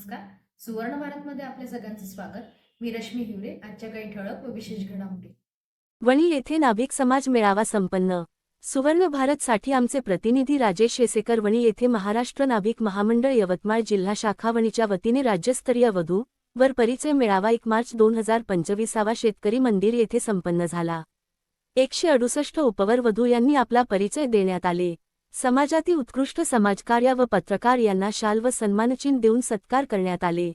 सुवर्ण भारतमध्ये आपल्या सगळ्यांचं स्वागत. मी रश्मी हिवरे आजच्या काही ठळक व विशेष घडामोडी. वणी येथे नाभिक समाज मेळावा संपन्न. सुवर्ण भारतसाठी आमचे प्रतिनिधी राजेश शेसेकर वणी येथे महाराष्ट्र नाभिक महामंडळ यवतमाळ जिल्हा शाखा वणीच्या वतीने राज्यस्तरीय वधू वर परिचय मेळावा एक मार्च दोन हजार पंचवीसावा शेतकरी मंदिर येथे संपन्न झाला. एकशे अडुसष्ट उपवर वधू यांनी आपला परिचय देण्यात आले. समाजातील उत्कृष्ट समाजकार्य व पत्रकार यांना शाल व सन्मानचिन्ह देऊन सत्कार करण्यात आले.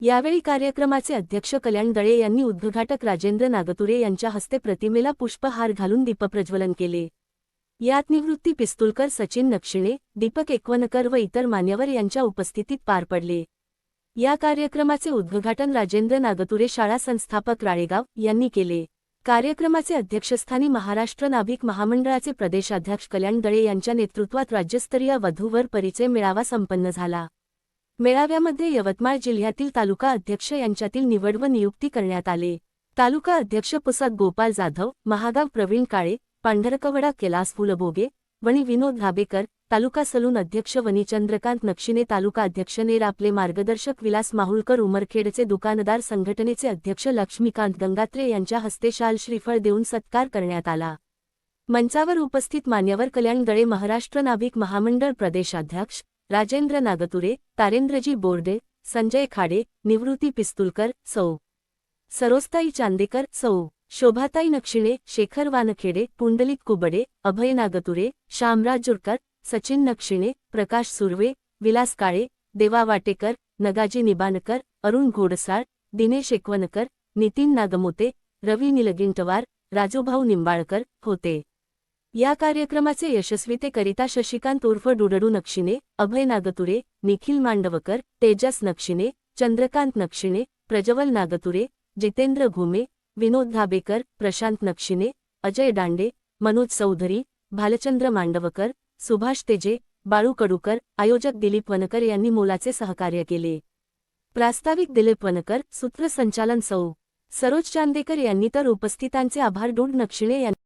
यावेळी कार्यक्रमाचे अध्यक्ष कल्याण दळे यांनी उद्घाटक राजेंद्र नागतुरे यांच्या हस्ते प्रतिमेला पुष्पहार घालून दीपप्रज्वलन केले. यात निवृत्ती पिस्तुलकर सचिन नक्षिणे दीपक एकवनकर व इतर मान्यवर यांच्या उपस्थितीत पार पडले. या कार्यक्रमाचे उद्घाटन राजेंद्र नागतुरे शाळा संस्थापक राळेगाव यांनी केले. कार्यक्रमाचे अध्यक्षस्थानी महाराष्ट्र नाभिक महामंडळाचे प्रदेशाध्यक्ष कल्याण दळे यांच्या नेतृत्वात राज्यस्तरीय वधूवर परिचय मेळावा संपन्न झाला. मेळाव्यामध्ये यवतमाळ जिल्ह्यातील तालुका अध्यक्ष यांच्यातील निवड व नियुक्ती करण्यात आले. तालुका अध्यक्ष पुसाद गोपाल जाधव महागाव प्रवीण काळे पांढरकवडा कैलास फुलबोगे वणी विनोद धाबेकर तालुका सलून अध्यक्ष वनीचंद्रकांत नक्षिने तालुका अध्यक्ष नेर आपले मार्गदर्शक विलास माहुलकर उमरखेडचे दुकानदार संघटनेचे अध्यक्ष लक्ष्मीकांत गंगात्रे यांच्या हस्ते शाल श्रीफळ देऊन सत्कार करण्यात आला. मंचावर उपस्थित मान्यवर कल्याण दळे महाराष्ट्र नाभिक महामंडळ प्रदेशाध्यक्ष राजेंद्र नागतुरे तारेंद्रजी बोर्डे संजय खाडे निवृत्ती पिस्तुलकर सौ. सरोस्ताई चांदेकर सौ. शोभाताई नक्षिणे शेखर वानखेडे पुंडलिक कुबडे अभय नागतुरे श्यामराज जुरकर सचिन नक्षिणे प्रकाश सुर्वे विलास काळे देवा वाटेकर नगाजी निबानकर अरुण घोडसाळ दिनेश एकवनकर नितीन नागमोते रवी निलगिंटवार राजूभाऊ निंबाळकर होते. या कार्यक्रमाचे यशस्वीतेकरिता शशिकांत उर्फ डुडडू नक्षिणे अभय नागतुरे निखिल मांडवकर तेजस नक्षिणे चंद्रकांत नक्षिणे प्रज्वल नागतुरे जितेंद्र घुमे विनोद धाबेकर प्रशांत नक्षिणे अजय दांडे मनोज चौधरी भालचंद्र मांडवकर सुभाष तेजे बाळू कडूकर आयोजक दिलीप वनकर यांनी मोलाचे सहकार्य केले. प्रास्ताविक दिलीप वनकर सूत्रसंचालन सौ. सरोज चांदेकर यांनी तर उपस्थितांचे आभार डोड नक्षिणे यांनी